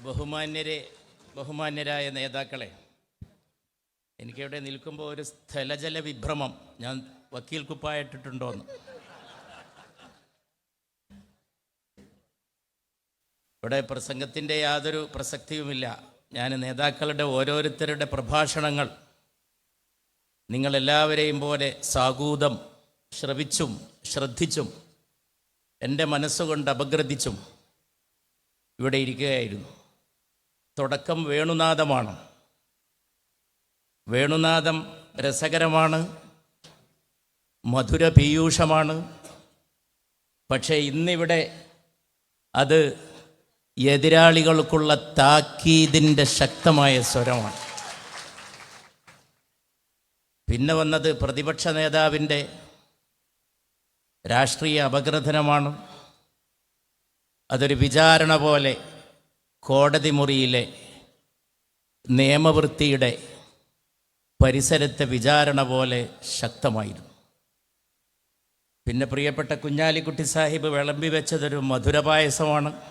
ബഹുമാന്യരെ ബഹുമാന്യരായ നേതാക്കളെ എനിക്കിവിടെ നിൽക്കുമ്പോൾ ഒരു സ്ഥലജല വിഭ്രമം. ഞാൻ വക്കീൽ കുപ്പായിട്ടിട്ടുണ്ടോന്ന്. ഇവിടെ പ്രസംഗത്തിന്റെ യാതൊരു പ്രസക്തിയുമില്ല. ഞാൻ നേതാക്കളുടെ ഓരോരുത്തരുടെ പ്രഭാഷണങ്ങൾ നിങ്ങളെല്ലാവരെയും പോലെ സാഗൂതം ശ്രവിച്ചും ശ്രദ്ധിച്ചും എന്റെ മനസ്സുകൊണ്ട് അപഗ്രഥിച്ചും ഇവിടെ ഇരിക്കുകയായിരുന്നു. തുടക്കം വേണുനാദമാണ്. വേണുനാദം രസകരമാണ് മധുര പീയൂഷമാണ് പക്ഷേ ഇന്നിവിടെ അത് എതിരാളികൾക്കുള്ള താക്കീതിന്റെ ശക്തമായ സ്വരമാണ്. പിന്നെ വന്നത് പ്രതിപക്ഷ നേതാവിന്റെ രാഷ്ട്രീയ അപഗ്രഥനമാണ്. അതൊരു വിചാരണ പോലെ കോടതി മുറിയിലെ നിയമവൃത്തിയുടെ പരിസരത്തെ വിചാരണ പോലെ ശക്തമായിരുന്നു. പിന്നെ പ്രിയപ്പെട്ട കുഞ്ഞാലിക്കുട്ടി സാഹിബ് വിളമ്പി വെച്ചതൊരു മധുരപായസമാണ്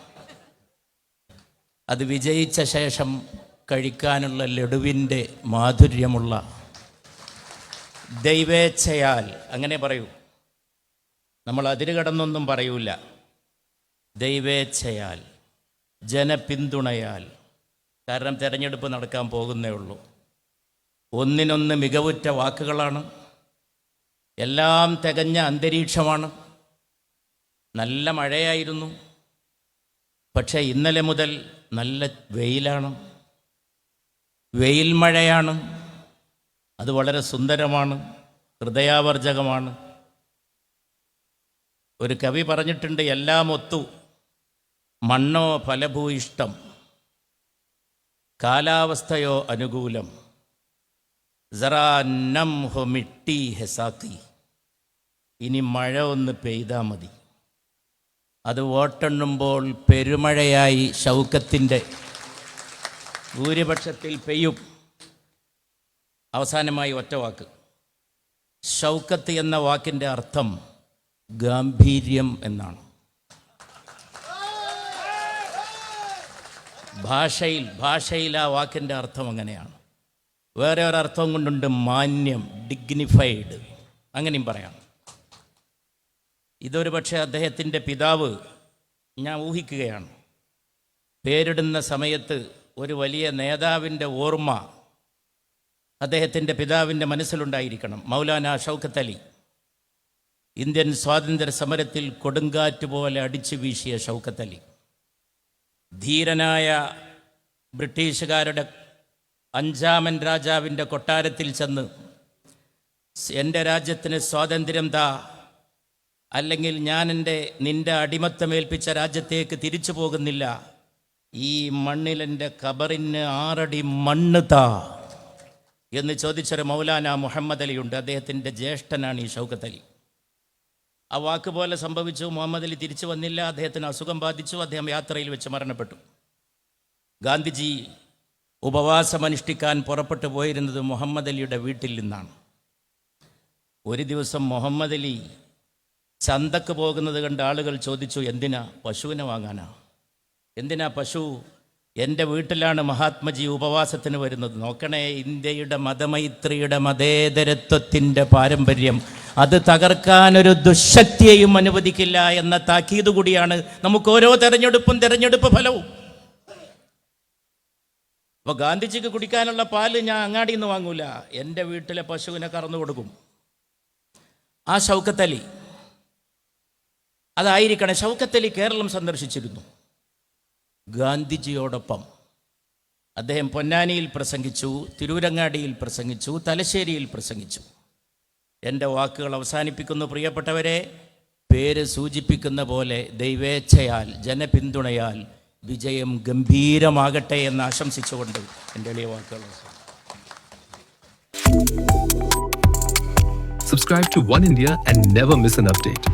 അത് വിജയിച്ച ശേഷം കഴിക്കാനുള്ള ലഡുവിന്റെ മാധുര്യമുള്ള ദൈവേച്ഛയാൽ അങ്ങനെ പറയൂ. നമ്മൾ അതിര് കടന്നൊന്നും പറയൂല. ദൈവേച്ഛയാൽ. ജനപിന്തുണയാൽ. കാരണം തെരഞ്ഞെടുപ്പ് നടക്കാൻ പോകുന്നേ ഉള്ളൂ. ഒന്നിനൊന്ന് മികവുറ്റ വാക്കുകളാണ്. എല്ലാം തികഞ്ഞ അന്തരീക്ഷമാണ്. നല്ല മഴയായിരുന്നു. പക്ഷേ ഇന്നലെ മുതൽ നല്ല വെയിലാണ്. വെയിൽ മഴയാണ്. അത് വളരെ സുന്ദരമാണ്. ഹൃദയാവർജകമാണ്. ഒരു കവി പറഞ്ഞിട്ടുണ്ട് എല്ലാം ഒത്തു. മണ്ണോ ഫലഭൂയിഷ്ടം കാലാവസ്ഥയോ അനുകൂലം. ജറാന്നം ഹൊമിട്ടി ഹെസാക്കി. ഇനി മഴ ഒന്ന് പെയ്താൽ മതി. അത് വോട്ടെണ്ണുമ്പോൾ പെരുമഴയായി ശൗക്കത്തിന്റെ ഭൂരിപക്ഷത്തിൽ പെയ്യും. അവസാനമായി ഒറ്റ വാക്ക്. ഷൗക്കത്ത് എന്ന വാക്കിന്റെ അർത്ഥം ഗാംഭീര്യം എന്നാണ്. ഭാഷയിൽ ഭാഷയിൽ ആ വാക്കിന്റെ അർത്ഥം അങ്ങനെയാണ്. വേറെ ഒരർത്ഥം കൊണ്ടുണ്ട് മാന്യം ഡിഗ്നിഫൈഡ് അങ്ങനെയും പറയാം. ഇതൊരു പക്ഷേ അദ്ദേഹത്തിന്റെ പിതാവ് ഞാൻ ഊഹിക്കുകയാണ്. പേരിടുന്ന സമയത്ത് ഒരു വലിയ നേതാവിന്റെ ഓർമ്മ അദ്ദേഹത്തിന്റെ പിതാവിന്റെ മനസ്സിലുണ്ടായിരിക്കണം. മൗലാന ഷൗക്കത്ത് അലി. ഇന്ത്യൻ സ്വാതന്ത്ര്യ സമരത്തിൽ കൊടുങ്കാറ്റ് പോലെ അടിച്ചു വീശിയ ഷൗക്കത്ത് അലി. ധീരനായ ബ്രിട്ടീഷുകാരുടെ അഞ്ചാമൻ രാജാവിന്റെ കൊട്ടാരത്തിൽ ചെന്ന് എന്റെ രാജ്യത്തിന് സ്വാതന്ത്ര്യം താ അല്ലെങ്കിൽ ഞാൻ എന്റെ നിന്റെ അടിമത്തമേൽപ്പിച്ച രാജ്യത്തേക്ക് തിരിച്ചു പോകുന്നില്ല. ഈ മണ്ണിൽ എന്റെ കബറിന് ആറടി മണ്ണ് താ എന്ന് ചോദിച്ചൊരു മൗലാന മുഹമ്മദ് അലിയുണ്ട്. അദ്ദേഹത്തിന്റെ ജ്യേഷ്ഠനാണ് ഈ ഷൗക്കത്തലി ആ വാക്ക് പോലെ സംഭവിച്ചു. മുഹമ്മദ് അലി തിരിച്ചു വന്നില്ല. അദ്ദേഹത്തിന് അസുഖം ബാധിച്ചു. അദ്ദേഹം യാത്രയിൽ വെച്ച് മരണപ്പെട്ടു. ഗാന്ധിജി ഉപവാസം അനുഷ്ഠിക്കാൻ പുറപ്പെട്ടു പോയിരുന്നത് മുഹമ്മദ് അലിയുടെ വീട്ടിൽ നിന്നാണ്. ഒരു ദിവസം മുഹമ്മദ് അലി ചന്തക്ക് പോകുന്നത് കണ്ട് ആളുകൾ ചോദിച്ചു എന്തിനാ പശുവിനെ വാങ്ങാനാ? എന്തിനാ പശു? എന്റെ വീട്ടിലാണ് മഹാത്മജി ഉപവാസത്തിന് വരുന്നത്. നോക്കണേ ഇന്ത്യയുടെ മതമൈത്രിയുടെ മതേതരത്വത്തിന്റെ പാരമ്പര്യം അത് തകർക്കാനൊരു ദുശക്തിയെയും അനുവദിക്കില്ല എന്ന താക്കീത് കൂടിയാണ് നമുക്ക് ഓരോ തെരഞ്ഞെടുപ്പും തെരഞ്ഞെടുപ്പ് ഫലവും. അപ്പോൾ ഗാന്ധിജിക്ക് കുടിക്കാനുള്ള പാൽ ഞാൻ അങ്ങാടിയിൽ നിന്ന് വാങ്ങൂല. എന്റെ വീട്ടിലെ പശുവിനെ കറന്നു കൊടുക്കും. ആ ഷൗക്കത്തലി. അതായിരിക്കണം ഷൗക്കത്തലി കേരളം സന്ദർശിച്ചിരുന്നു. ഗാന്ധിജിയോടൊപ്പം. അദ്ദേഹം പൊന്നാനിയിൽ പ്രസംഗിച്ചു തിരൂരങ്ങാടിയിൽ പ്രസംഗിച്ചു തലശ്ശേരിയിൽ പ്രസംഗിച്ചു. എന്റെ വാക്കുകൾ അവസാനിപ്പിക്കുന്നു പ്രിയപ്പെട്ടവരെ പേര് സൂചിപ്പിക്കുന്ന പോലെ ദൈവേച്ഛയാൽ ജനപിന്തുണയാൽ വിജയം ഗംഭീരമാകട്ടെ എന്ന് ആശംസിച്ചുകൊണ്ട് എന്റെ എളിയ വാക്കുകൾ. Subscribe to One India and never miss an update.